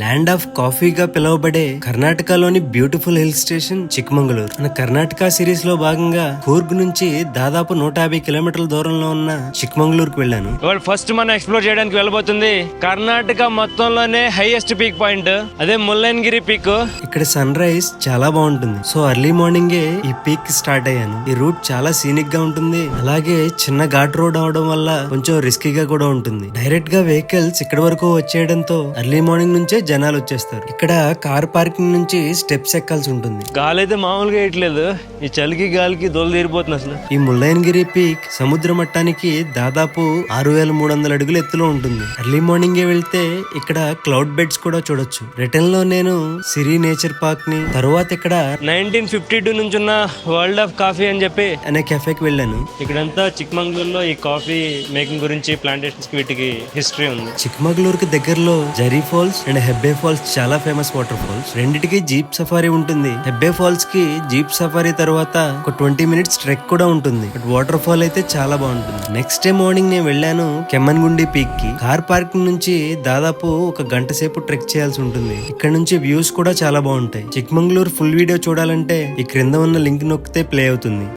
Land of కాఫీగా పిలువబడే కర్ణాటకలోని beautiful hill station Chikmagalur. మన కర్ణాటక సిరీస్లో భాగంగా కూర్గ్ నుంచి దాదాపు నూట యాభై కిలోమీటర్ల దూరంలో ఉన్న చిక్మంగళూరుకు వెళ్ళాను. ఫస్ట్ మనం ఎక్స్ప్లోర్ చేయడానికి వెళ్ళబోతుంది. కర్ణాటక మొత్తంలోనే హైయెస్ట్ పీక్ పాయింట్. అదే ముల్లయనగిరి పీక్. ఇక్కడ సన్ రైజ్ చాలా బాగుంటుంది. సో ఎర్లీ మార్నింగే ఈ పీక్ స్టార్ట్ అయ్యాను. ఈ రూట్ చాలా సీనిక్గా ఉంటుంది. అలాగే చిన్న ఘాట్ రోడ్ అవడం వల్ల కొంచెం రిస్కీగా కూడా ఉంటుంది. డైరెక్ట్గా వెహికల్స్ ఇక్కడ వరకు వచ్చేయడంతో ఎర్లీ మార్నింగ్ నుంచే జనాలు వచ్చేస్తారు. ఇక్కడ కార్ పార్కింగ్ నుంచి స్టెప్స్ ఎక్కాల్సి ఉంటుంది. గాలి అయితే మామూలుగా వేయట్లేదు. ఈ చలికి గాలికి దొల తీరిపోతుంది అసలు. ఈ ముల్లయనగిరి పీక్ సముద్ర మట్టానికి దాదాపు ఆరు వేల మూడు వందల అడుగుల ఎత్తులో ఉంటుంది. ఎర్లీ మార్నింగ్ వెళ్తే ఇక్కడ క్లౌడ్ బెడ్స్ కూడా చూడొచ్చు. రిటర్న్లో నేను సిరి నేచర్ పార్క్ని తరువాత ఇక్కడ నైన్టీన్ ఫిఫ్టీ టూ నుంచి ఉన్న వరల్డ్ ఆఫ్ కాఫీ అని చెప్పి అనే కెఫేకి వెళ్ళాను. ఇక్కడంతా చిక్మంగళూరులో ఈ కాఫీ మేకింగ్ గురించి ప్లాంటేషన్స్ వీటికి హిస్టరీ ఉంది. చిక్మగళూరుకి దగ్గరలో Jhari falls and Hebbe falls చాలా ఫేమస్ వాటర్ ఫాల్స్. రెండిటికి జీప్ సఫారీ ఉంటుంది. హెబ్బే ఫాల్స్కి జీప్ సఫారీ తర్వాత ఒక ట్వంటీ మినిట్స్ ట్రెక్ కూడా ఉంటుంది. బట్ వాటర్ ఫాల్ అయితే చాలా బాగుంటుంది. నెక్స్ట్ డే మార్నింగ్ నేను వెళ్ళాను కెమ్మన్గుండి పీక్కి. కార్ పార్కింగ్ నుంచి దాదాపు ఒక గంట సేపు ట్రెక్ చేయాల్సి ఉంటుంది. ఇక్కడ నుంచి వ్యూస్ కూడా చాలా బాగుంటాయి. చిక్మంగళూరు ఫుల్ వీడియో చూడాలంటే ఈ క్రింద ఉన్న లింక్ నొక్కితే ప్లే అవుతుంది.